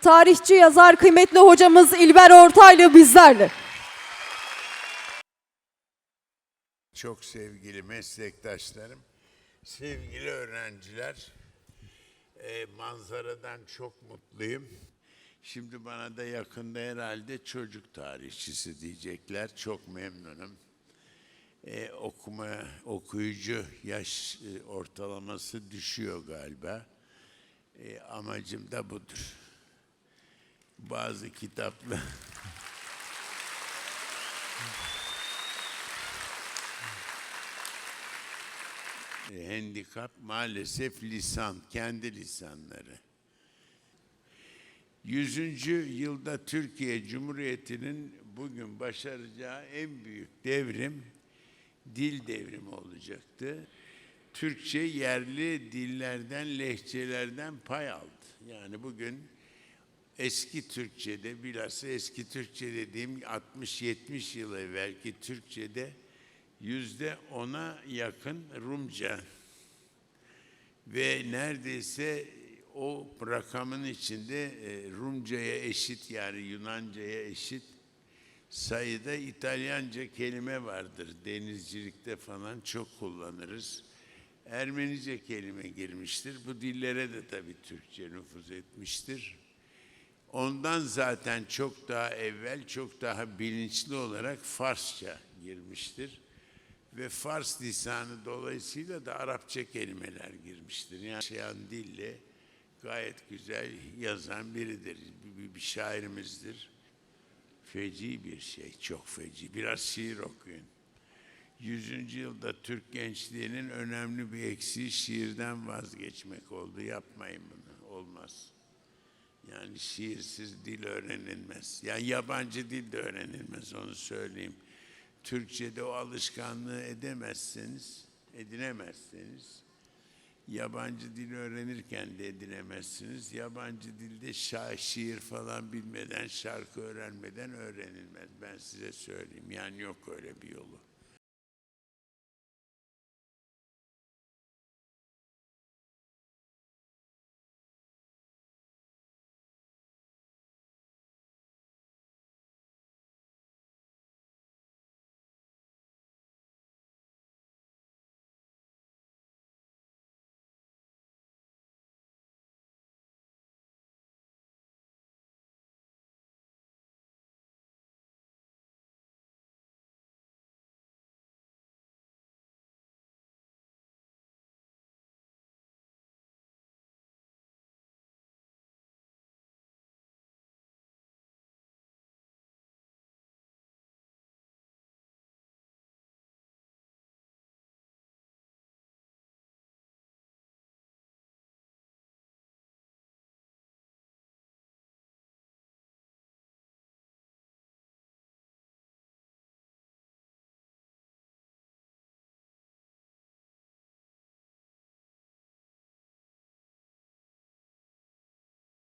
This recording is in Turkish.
Tarihçi yazar kıymetli hocamız İlber Ortaylı bizlerle. Çok sevgili meslektaşlarım, sevgili öğrenciler, e, manzaradan çok mutluyum. Şimdi bana da yakında herhalde çocuk tarihçisi diyecekler. Çok memnunum. E, okuma, okuyucu yaş e, ortalaması düşüyor galiba. E, amacım da budur. Bazı kitaplar... E, handikap maalesef lisan, kendi lisanları. 100. yılda Türkiye Cumhuriyeti'nin bugün başaracağı en büyük devrim dil devrimi olacaktı. Türkçe yerli dillerden, lehçelerden pay aldı. Yani bugün eski Türkçe'de, bilhassa eski Türkçe dediğim 60-70 yıl evvelki Türkçe'de yüzde ona yakın Rumca ve neredeyse o rakamın içinde e, Rumca'ya eşit yani Yunanca'ya eşit sayıda İtalyanca kelime vardır. Denizcilikte falan çok kullanırız. Ermenice kelime girmiştir. Bu dillere de tabii Türkçe nüfuz etmiştir. Ondan zaten çok daha evvel, çok daha bilinçli olarak Farsça girmiştir. Ve Fars lisanı dolayısıyla da Arapça kelimeler girmiştir. Yani yaşayan dille gayet güzel yazan biridir. Bir, bir, şairimizdir. Feci bir şey, çok feci. Biraz şiir okuyun. Yüzüncü yılda Türk gençliğinin önemli bir eksiği şiirden vazgeçmek oldu. Yapmayın bunu, olmaz. Yani şiirsiz dil öğrenilmez. Yani yabancı dil de öğrenilmez onu söyleyeyim. Türkçe'de o alışkanlığı edemezseniz, edinemezseniz yabancı dil öğrenirken de edinemezsiniz. Yabancı dilde şa şiir falan bilmeden, şarkı öğrenmeden öğrenilmez. Ben size söyleyeyim. Yani yok öyle bir yolu.